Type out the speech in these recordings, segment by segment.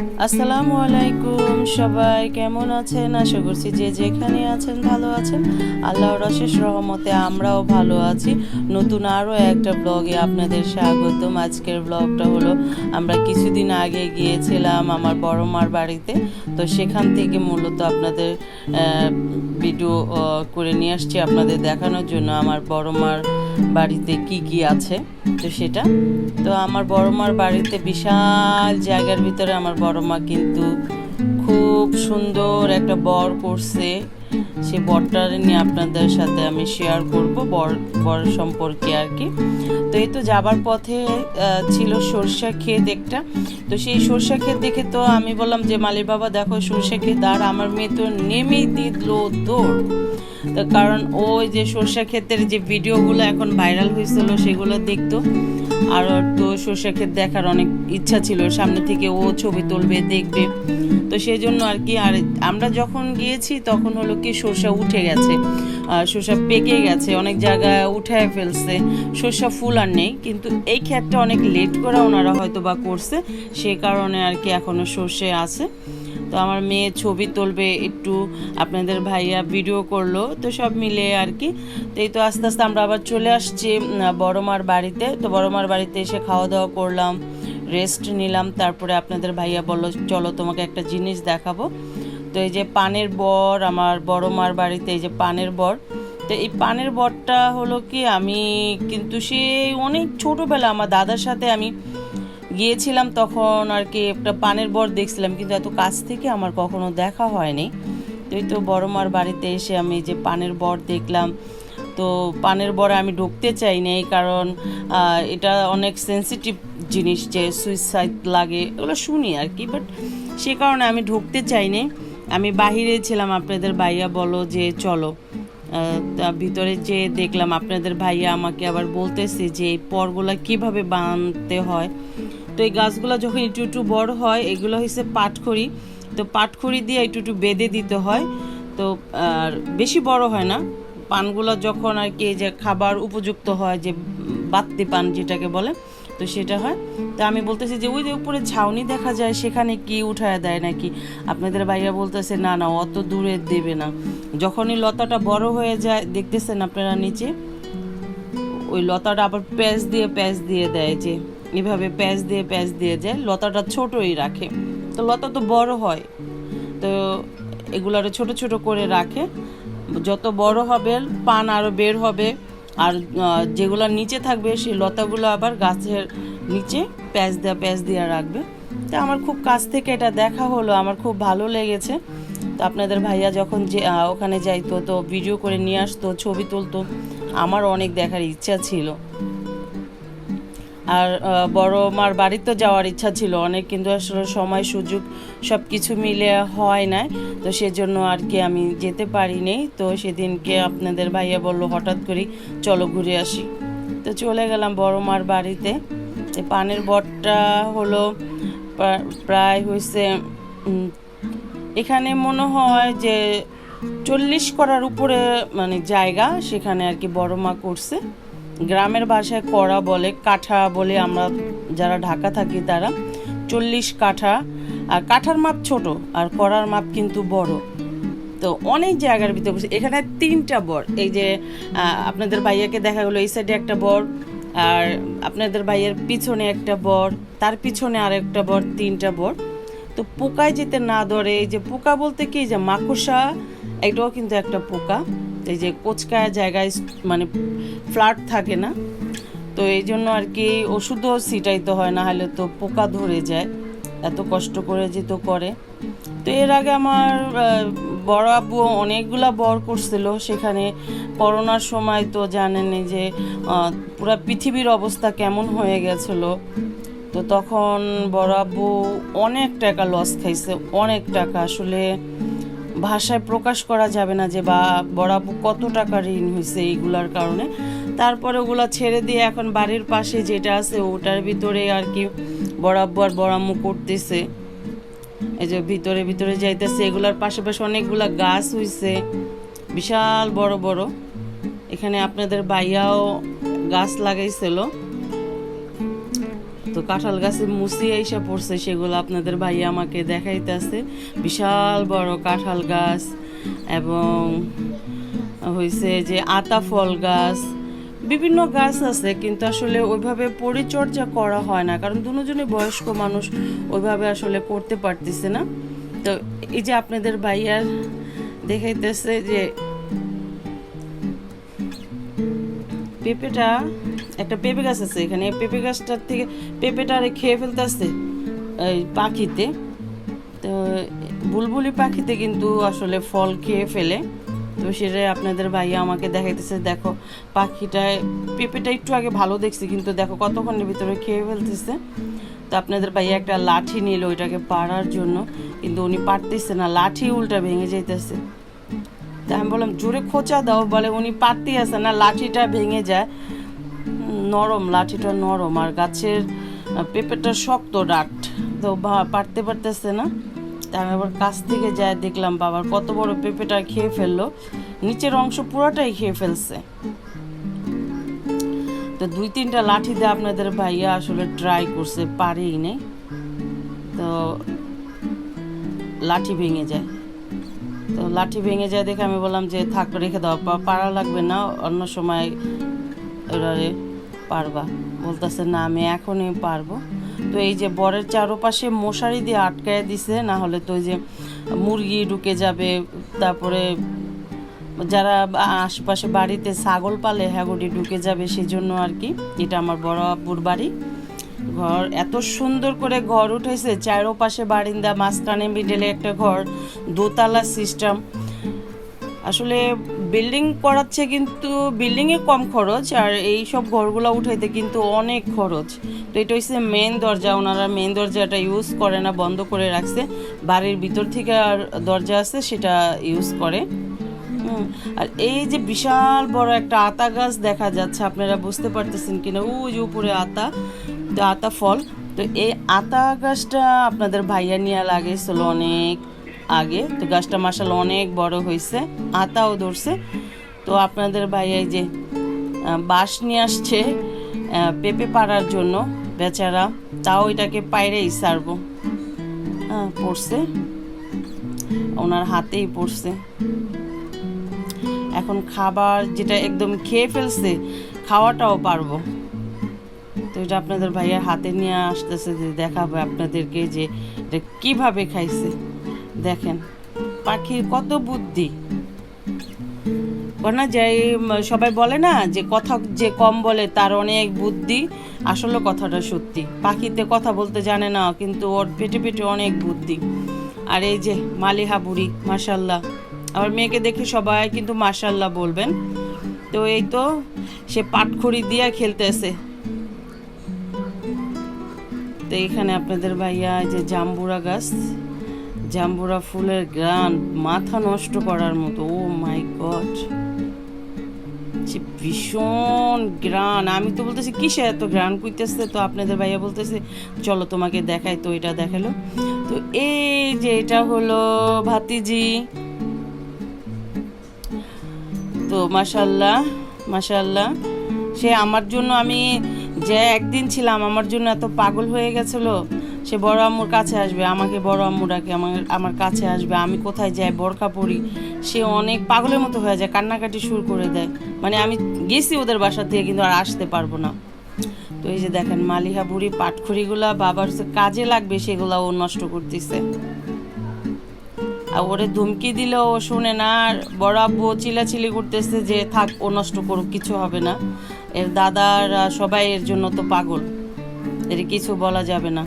আসসালামু আলাইকুম সবাই, কেমন আছেন? আশা করছি যে যেখানে আছেন ভালো আছেন। আল্লাহর অশেষ রহমতে আমরাও ভালো আছি। নতুন আরও একটা ব্লগে আপনাদের স্বাগতম। আজকের ব্লগটা হলো, আমরা কিছুদিন আগে গিয়েছিলাম আমার বড় মার বাড়িতে। তো সেখান থেকে মূলত আপনাদের ভিডিও করে নিয়ে আসছি আপনাদের দেখানোর জন্য আমার বড় মার বাড়িতে কি কি আছে। তো সেটা। তো আমার বড় মার বাড়িতে বিশাল জায়গার ভিতরে আমার বড় মা কিন্তু খুব সুন্দর একটা বর করছে। সে বরটা নিয়ে আপনাদের সাথে আমি শেয়ার করব বর বর সম্পর্কে আর কি। তো এই তো যাবার পথে ছিল সরষা ক্ষেত একটা। তো সেই সরষা ক্ষেত দেখে তো আমি বললাম যে, মালির বাবা, দেখো সরষা ক্ষেত আর আমার মেয়ে তো নেমেই দিল দৌড়। তো কারণ ওই যে সর্ষা ক্ষেতের যে ভিডিওগুলো এখন ভাইরাল হয়েছিল, সেগুলো দেখতো। আর তো সর্ষা ক্ষেত দেখার অনেক ইচ্ছা ছিল। সামনে থেকে ও ছবি তুলবে, দেখবে। তো সেই জন্য আর কি, আর আমরা যখন গিয়েছি তখন হলো কি সর্ষা উঠে গেছে। সর্ষা পেকে গেছে, অনেক জায়গায় উঠায় ফেলছে। সর্ষা ফুল আর নেই, কিন্তু এই ক্ষেতটা অনেক লেট করে ওনারা হয়তো বা করছে। সে কারণে আর কি এখনও সর্ষে আছে। তো আমার মেয়ে ছবি তুলবে একটু আপনাদের ভাইয়া ভিডিও করল তো সব মিলে আর কি। তো এই তো আস্তে আস্তে আমরা আবার চলে আসছি উম, বড় মার বাড়িতে। তো বড় মার বাড়িতে এসে খাওয়া দাওয়া করলাম রেস্ট নিলাম তারপরে আপনাদের ভাইয়া বলল চলো তোমাকে একটা জিনিস দেখাবো। তো এই যে পানের বর আমার বড় মার বাড়িতে এই যে পানের বর। তো এই পানের বরটা হলো কি আমি কিন্তু সে অনেক ছোটোবেলা আমার দাদার সাথে আমি গিয়েছিলাম তখন আর কি একটা পানের বর দেখছিলাম, কিন্তু এত কাছ থেকে আমার কখনো দেখা হয়নি। তো এই তো বড় মার বাড়িতে এসে আমি যে পানের বর দেখলাম, তো পানের বরে আমি ঢুকতে চাই নাই কারণ এটা অনেক সেন্সিটিভ জিনিস যে সুইসাইড লাগে, এগুলো শুনি আর কি বাট সে কারণে আমি ঢুকতে চাইনি। আমি বাহিরে ছিলাম, আপনাদের ভাইয়া বলো যে চলো। ভিতরে যে দেখলাম, আপনাদের ভাইয়া আমাকে আবার বলতেছে যে এই পরগুলা কীভাবে বানতে হয়। তো এই গাছগুলো যখন একটু একটু বড় হয়, এগুলো হচ্ছে পাটখড়ি। তো পাটখড়ি দিয়ে একটু একটু বেঁধে দিতে হয়। তো আর বেশি বড় হয় না। পানগুলো যখন আর কি যে খাবার উপযুক্ত হয়, যে বাত্তি পান যেটাকে বলে, তো সেটা হয়। তা আমি বলতেছি যে ওই যে উপরে ছাউনি দেখা যায়, সেখানে কি উঠায় দেয় নাকি? আপনাদের ভাইয়া বলতেছে, না না, অত দূরে দেবে না। যখনই লতাটা বড় হয়ে যায়, দেখতেছেন আপনারা নিচে? ওই লতাটা আবার প্যাঁচ দিয়ে প্যাঁচ দিয়ে দেয় যে এভাবে প্যাঁচ দিয়ে প্যাঁচ দিয়ে যায় লতাটা ছোটই রাখে। তো লতা তো বড় হয়। তো এগুলো ছোট ছোট করে রাখে। যত বড় হবে, পান আরও বের হবে। আর যেগুলো নিচে থাকবে, সেই লতাগুলো আবার গাছের নিচে প্যাঁচ দেওয়া প্যাঁচ দিয়ে রাখবে। তো আমার খুব কাছ থেকে এটা দেখা হলো, আমার খুব ভালো লেগেছে। তো আপনাদের ভাইয়া যখন যে ওখানে যাইতো, তো ভিডিও করে নিয়ে আসতো, ছবি তুলতো, আমার অনেক দেখার ইচ্ছা ছিল। আর বড় মার বাড়িতে যাওয়ার ইচ্ছা ছিল অনেক, কিন্তু আসলে সময়, সুযোগ সব কিছু মিলে হয় না তো সেজন্য আর কি আমি যেতে পারিনি। তো সেদিনকে আপনাদের ভাইয়া বলল, হঠাৎ করে চলো ঘুরে আসি। তো চলে গেলাম বড় মার বাড়িতে। পানের বটটা হলো প্রায় হয়েছে এখানে মনে হয় যে চল্লিশ করার উপরে মানে জায়গা, সেখানে আর কি বড় মা করছে। গ্রামের ভাষায় কড়া বলে, কাঠা বলে আমরা যারা ঢাকা থাকি তারা চল্লিশ কাঠা। আর কাঠার মাপ ছোট, আর কড়ার মাপ কিন্তু বড়। তো অনেক জায়গার ভিতরে বসে এখানে তিনটা বর। এই যে আপনাদের ভাইয়াকে দেখা গেলো, এই সাইডে একটা বর, আর আপনাদের ভাইয়ের পিছনে একটা বর, তার পিছনে আর একটা বর, তিনটা বর। তো পোকায় যেতে না ধরে, এই যে পোকা বলতে কি যে মাকড়সা, এটাও কিন্তু একটা পোকা। এই যে কোচকা জায়গায় মানে ফ্ল্যাট থাকে না, তো এই জন্য আর কি ওষুধও ছিটাইতে হয়, না হলে তো পোকা ধরে যায়, এত কষ্ট করে যেত করে। তো এর আগে আমার বড় আব্বু অনেকগুলা বর করছিল, সেখানে করোনার সময় তো জানেনই যে পুরো পৃথিবীর অবস্থা কেমন হয়ে গেছিল। তো তখন বড় আব্বু অনেক টাকা লস খাইছে, অনেক টাকা, আসলে ভাষায় প্রকাশ করা যাবে না যে বা আব্বু কত টাকা ঋণ হয়েছে এইগুলার কারণে। তারপরে ওগুলা ছেড়ে দিয়ে এখন বাড়ির পাশে যেটা আছে ওটার ভিতরে আর কি আর বড় করতেছে। এই যে ভিতরে ভিতরে যাইতেছে, এগুলার পাশাপাশি অনেকগুলা গাছ হইছে, বিশাল বড় বড়। এখানে আপনাদের ভাইয়াও গাছ লাগাইছিল। তো কাঁঠাল গাছে মুসি এসে পড়ছে, সেগুলো আপনাদের ভাই আমাকে দেখাইতেছে। বিশাল বড় কাঁঠাল গাছ এবং হয়েছে যে আতা ফল গাছ, বিভিন্ন গাছ আছে, কিন্তু আসলে ওইভাবে পরিচর্যা করা হয় না, কারণ দুজনে বয়স্ক মানুষ, ওইভাবে আসলে করতে পারতেছে না। তো এই যে আপনাদের ভাইয়ার দেখাইতেছে যে পেঁপেটা একটা পেঁপে গাছ আছে এখানে। পেঁপে গাছটার থেকে পেঁপেটা আরে খেয়ে ফেলতেছে এই পাখিতে। তো বুলবুলি পাখিতে কিন্তু আসলে ফল খেয়ে ফেলে। তো সেটাই আপনাদের ভাইয়া আমাকে দেখাইতেছে, দেখো পাখিটায় পেঁপেটা একটু আগে ভালো দেখছি, কিন্তু দেখো কতক্ষণের ভিতরে খেয়ে ফেলতেছে। তো আপনাদের ভাইয়া একটা লাঠি নিল ওইটাকে পাড়ার জন্য, কিন্তু উনি পারতেছে না, লাঠি উল্টা ভেঙে যাইতেছে। তা আমি বললাম, জোরে খোঁচা দাও, বলে উনি পারতেই আছে না, লাঠিটা ভেঙে যায়। নরম, লাঠিটা নরম আর গাছের পেঁপেটা শক্ত ডাট তো পারতে পারতেছে না। আমি আবার কাছ থেকে যায় দেখলাম বাবার কত বড় পেঁপেটা খেয়ে ফেলল। নিচের অংশ পুরোটাই খেয়ে ফেলছে। তো দুই তিনটা লাঠি দিয়ে আপনাদের ভাইয়া আসলে ট্রাই করছে, পারেই নেই। তো লাঠি ভেঙে যায়। তো লাঠি ভেঙে যায় দেখে আমি বললাম যে, থাক, রেখে দাও। পা- পারা লাগবে না, অন্য সময় এবারে পারবা। বলতেছে, না, আমি এখনই পারব। তো এই যে বরের চারোপাশে মশারি দিয়ে আটকায় দিছে, না হলে তো ওই যে মুরগি ঢুকে যাবে, তারপরে যারা আশেপাশে বাড়িতে ছাগল পালে হ্যাগোটি ঢুকে যাবে সেই জন্য আর কি। এটা আমার বড় আব্বুর বাড়ি। ঘর এত সুন্দর করে ঘর উঠেছে, চারোপাশে বারিন্দা, মাঝখানে মিডলে একটা ঘর, দোতলা সিস্টেম আসলে বিল্ডিং করাচ্ছে কিন্তু বিল্ডিংয়ে কম খরচ আর এই সব ঘরগুলো উঠাইতে কিন্তু অনেক খরচ। তো এটা হচ্ছে মেন দরজা, ওনারা মেন দরজাটা ইউজ করে না, বন্ধ করে রাখছে। বাড়ির ভিতর থেকে আর দরজা আছে, সেটা ইউজ করে। আর এই যে বিশাল বড় একটা আতা গাছ দেখা যাচ্ছে, আপনারা বুঝতে পারতেছেন কিনা ওই যে উপরে আতা আতা ফল। তো এই আতা গাছটা আপনাদের ভাইয়া নিয়ে লাগিয়েছিল অনেক আগে। তো গাছটা মাসাল অনেক বড় হয়েছে, আতাও ধরছে। তো আপনাদের ভাইয়া যে বাঁশ নিয়ে আসছে পেঁপে পাড়ার জন্য বেচারা। তাও এটাকে পাইরেই সারবো। হ্যাঁ পড়ছে। ওনার হাতেই পড়ছে। এখন খাবার যেটা একদম খেয়ে ফেলছে, খাওয়াটাও পারব। তো এটা আপনাদের ভাইয়ার হাতে নিয়ে আসতেছে যে দেখাবে আপনাদেরকে যে এটা কীভাবে খাইছে। দেখেন পাখির কত বুদ্ধি। না যে সবাই বলে না যে কথা যে কম বলে তার অনেক বুদ্ধি। আসলে কথাটা সত্যি। পাখিতে কথা বলতে জানে না, কিন্তু ওর পেটে পেটে অনেক বুদ্ধি। আর এই যে মালিহা বুড়ি মাসাল্লাহ আমার মেয়েকে দেখে সবাই কিন্তু মাসাল্লাহ বলবেন। তো এই তো, সে পাটখড়ি দিয়া খেলতেছে। তো এখানে আপনাদের ভাইয়া যে জাম্বুরা গাছ। জাম্বুরা ফুলের গ্রান মাথা নষ্ট করার মতো, ও মাই গড। ভীষণ গ্রান আমি তো বলতেছি, কিসে এত গ্রান কুইতেছে? তো আপনাদের ভাইয়া বলতেছে, চলো তোমাকে দেখাই। তো এটা দেখাল। তো এই যে এটা হলো ভাতিজি। তো মাশাল্লাহ মাশাল্লাহ সে আমার জন্য, আমি যে একদিন ছিলাম, আমার জন্য এত পাগল হয়ে গেছিল। সে বড় আম্মুর কাছে আসবে, আমাকে বড় আম্মু ডাকে, আমার আমার কাছে আসবে, আমি কোথায় যাই বরকা পরি। সে অনেক পাগলের মতো হয়ে যায়, কান্নাকাটি শুরু করে দেয়। মানে আমি গেছি ওদের বাসা থেকে, কিন্তু আর আসতে পারব না। তো এই যে দেখেন, মালিহা বুড়ি, পাটখড়িগুলা বাবার কাজে লাগবে, সেগুলা ও নষ্ট করতেছে। আর ওরে ধুমকি দিলেও ও শুনে না, আর বড় আব্বু চিলাচিলি করতেছে যে, থাক, ও নষ্ট করুক, কিছু হবে না। এর দাদার সবাই এর জন্য তো পাগল, এর কিছু বলা যাবে না।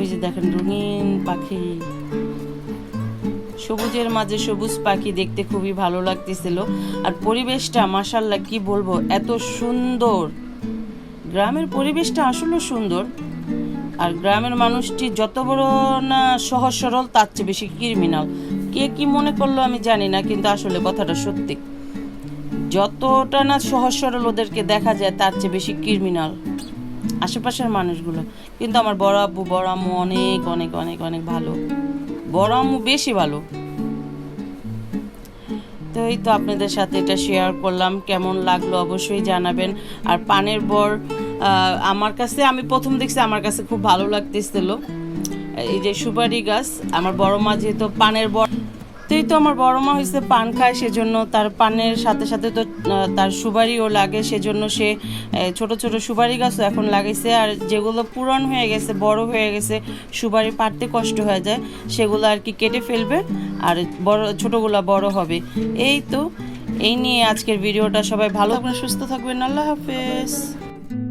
এই যে দেখেন রঙিন পাখি। সবুজের মাঝে সবুজ পাখি দেখতে খুবই ভালো লাগতেছিল। আর পরিবেশটা মাসাল্লাহ কি বলব, এত সুন্দর। গ্রামের পরিবেশটা আসলে সুন্দর। আর গ্রামের মানুষটি যত বড় না সহজ সরল, তার চেয়ে বেশি ক্রিমিনাল কে কি মনে করল আমি জানি না, কিন্তু আসলে কথাটা সত্যি। যতটা না সহজ সরল ওদেরকে দেখা যায়, তার চেয়ে বেশি ক্রিমিনাল আশেপাশের মানুষগুলো। কিন্তু আমার বড় আব্বু, বড় আম্মু অনেক অনেক অনেক অনেক ভালো। বড় আম্মু বেশি ভালো। তো এই তো আপনাদের সাথে এটা শেয়ার করলাম। কেমন লাগল অবশ্যই জানাবেন। আর পানের বর আমার কাছে, আমি প্রথম দেখছি আমার কাছে খুব ভালো লাগতেছিল। এই যে সুপারি গাছ, আমার বড় মা যেহেতু পানের বড় তুই তো আমার বড় মা হয়েছে পান খায়, সেজন্য তার পানের সাথে সাথে তো তার সুবারিও লাগে, সেজন্য সে ছোট ছোট সুপারি গাছও এখন লাগাইছে। আর যেগুলো পুরন হয়ে গেছে, বড় হয়ে গেছে সুবারি পাড়তে কষ্ট হয়ে যায়, সেগুলো আর কি কেটে ফেলবে, আর বড়, ছোটগুলো বড় হবে। এই তো, এই নিয়ে আজকের ভিডিওটা সবাই ভালো থাকবেন, সুস্থ থাকবেন, আল্লাহ হাফেজ।